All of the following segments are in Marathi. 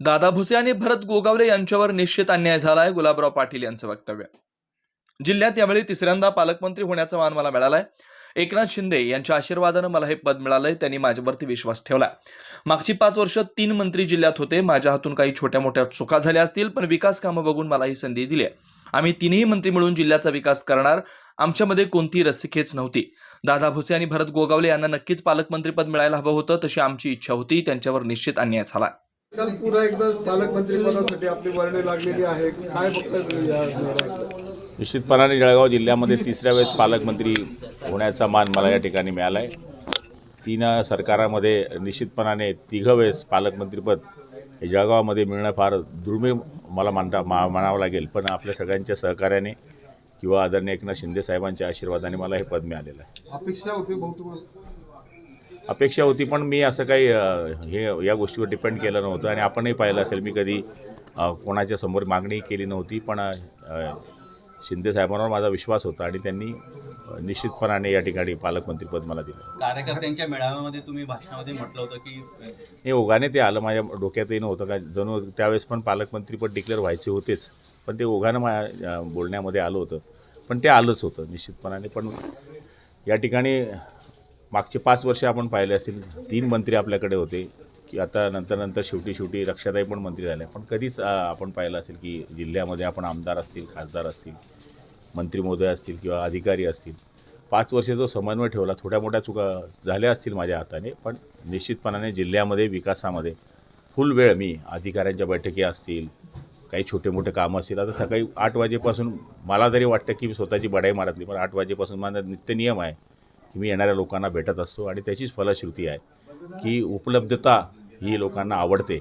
दादा भुसे आणि भरत गोगावले यांच्यावर निश्चित अन्याय झालाय गुलाबराव पाटील यांचं वक्तव्य. जिल्ह्यात यावेळी तिसऱ्यांदा पालकमंत्री होण्याचा मान मला मिळालाय. एकनाथ शिंदे यांच्या आशीर्वादानं मला हे पद मिळालंय त्यांनी माझ्यावरती विश्वास ठेवला मागची पाच वर्ष तीन मंत्री जिल्ह्यात होते माझ्या हातून काही छोट्या मोठ्या चुका झाल्या असतील पण विकास कामं बघून मला ही संधी दिली आहे. आम्ही तिन्ही मंत्री मिळून जिल्ह्याचा विकास करणार आमच्यामध्ये कोणती रस्सीखेच नव्हती. दादा भुसे आणि भरत गोगावले यांना नक्कीच पालकमंत्रीपद मिळायला हवं होतं तशी आमची इच्छा होती त्यांच्यावर निश्चित अन्याय झाला पुन्हा एकदा पालकमंत्री पदासाठी आपली वर्णी लागलेली आहे. काय बघताय तुम्ही या निर्णयाकडे? निश्चितपणाने जळगाव जिल्ह्यामध्ये तिसऱ्या वेळेस पालकमंत्री होण्याचा मान मला या ठिकाणी मिळाला आहे तीन सरकारामध्ये निश्चितपणाने तिघं वेळेस पालकमंत्रीपद हे जळगावमध्ये मिळणं फार दुर्मिळ मला मानता मा म्हणावं लागेल. पण आपल्या सगळ्यांच्या सहकार्याने किंवा आदरणीय एकनाथ शिंदे साहेबांच्या आशीर्वादाने मला हे पद मिळालेलं आहे. अपेक्षा होती अपेक्षा होती पण मी असं काही हे या गोष्टीवर डिपेंड केलं नव्हतं आणि आपणही पाहिलं असेल मी कधी कोणाच्या समोर मागणी केली नव्हती पण शिंदे साहेबांवर माझा विश्वास होता आणि त्यांनी निश्चितपणाने या ठिकाणी पालकमंत्रीपद मला दिलं. कार्यकर्त्यांच्या मेळाव्यामध्ये तुम्ही भाषणामध्ये म्हटलं होतं की हे ओघाने ते आलं माझ्या डोक्यातही नव्हतं का जणू त्यावेळेस पण पालकमंत्रीपद डिक्लेअर व्हायचे होतेच पण ते ओघानं माझ्या बोलण्यामध्ये आलं होतं. पण ते आलंच होतं निश्चितपणाने पण या ठिकाणी मागचे पाच वर्ष आपण पाहिले असतील तीन मंत्री आपल्याकडे होते की आता नंतर नंतर शेवटी शेवटी रक्षाताई पण मंत्री झाल्या पण कधीच आपण पाहिलं असेल की जिल्ह्यामध्ये आपण आमदार असतील खासदार असतील मंत्री महोदय असतील किंवा अधिकारी असतील पाच वर्ष जो समन्वय ठेवला थोड्या मोठ्या चुका झाल्या असतील माझ्या हाताने पण निश्चितपणाने जिल्ह्यामध्ये विकासामध्ये फुल वेळ मी अधिकाऱ्यांच्या बैठकी असतील काही छोटे मोठे कामं असतील आता सकाळी आठ वाजेपासून मला जरी वाटतं की स्वतःची बडाई मारतली पण आठ वाजेपासून माझा नित्य नियम आहे की मी येणाऱ्या लोकांना भेटत असतो आणि त्याचीच फलश्रुती आहे की उपलब्धता ही लोकांना आवडते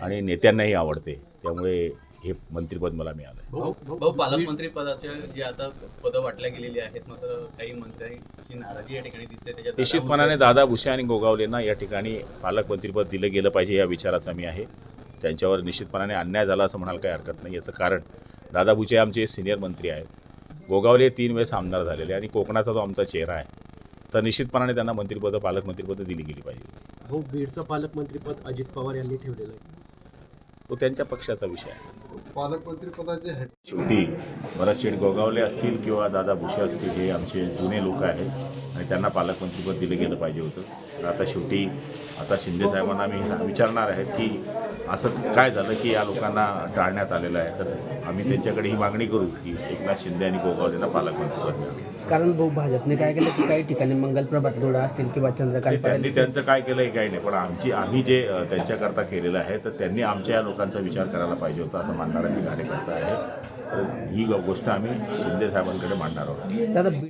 आणि नेत्यांनाही आवडते. त्यामुळे हे मंत्रिपद मला मिळालं आहे भाऊ भाऊ पालकमंत्री पदाचे जे आता पदं वाटल्या गेलेली आहेत मात्र काही मंत्र्यांची नाराजी या ठिकाणी दिसते त्याच्यात निश्चितपणाने दादा भुसे आणि गोगावलेंना या ठिकाणी पालकमंत्रीपद दिलं गेलं पाहिजे या विचाराचा मी आहे. त्यांच्यावर निश्चितपणाने अन्याय झाला असं म्हणायला काही हरकत नाही. याचं कारण दादा भुसे आमचे सिनियर मंत्री आहेत. गोगावले तीन वेळेस आमदार झालेले आणि कोकणाचा तो आमचा चेहरा आहे. तर निश्चितपणाने त्यांना मंत्रिपदं पालकमंत्रीपदं दिली गेली पाहिजे. भाऊ बीडचं पालकमंत्रीपद अजित पवार यांनी ठेवलेलं आहे. तो त्यांच्या पक्षाचा विषय आहे. पालकमंत्री पदाचे हेड शेवटी भरतशेठ गोगावले असतील किंवा दादा भुसे असतील हे आमचे जुने लोक आहेत. त्यांना पालकमंत्रीपद दिलं गेलं पाहिजे होतं. तर आता शेवटी आता शिंदे साहेबांना मी विचारणार आहेत की असं काय झालं की या लोकांना टाळण्यात आलेलं आहे? तर आम्ही त्यांच्याकडे ही मागणी करू की एकनाथ शिंदे आणि गोगावलेंना पालकमंत्रीपद मिळावं कारण भाऊ भाजपने काय केलं की काही ठिकाणी मंगलप्रभात जोडा असतील किंवा चंद्रकांत त्यांनी त्यांचं काय केलं हे काही नाही. पण आमची आम्ही जे त्यांच्याकरता केलेलं आहे तर त्यांनी आमच्या या लोकांचा विचार करायला पाहिजे होता असं मानणारा मी कार्यकर्ता आहे. तर ही गोष्ट आम्ही शिंदे साहेबांकडे मांडणार आहोत.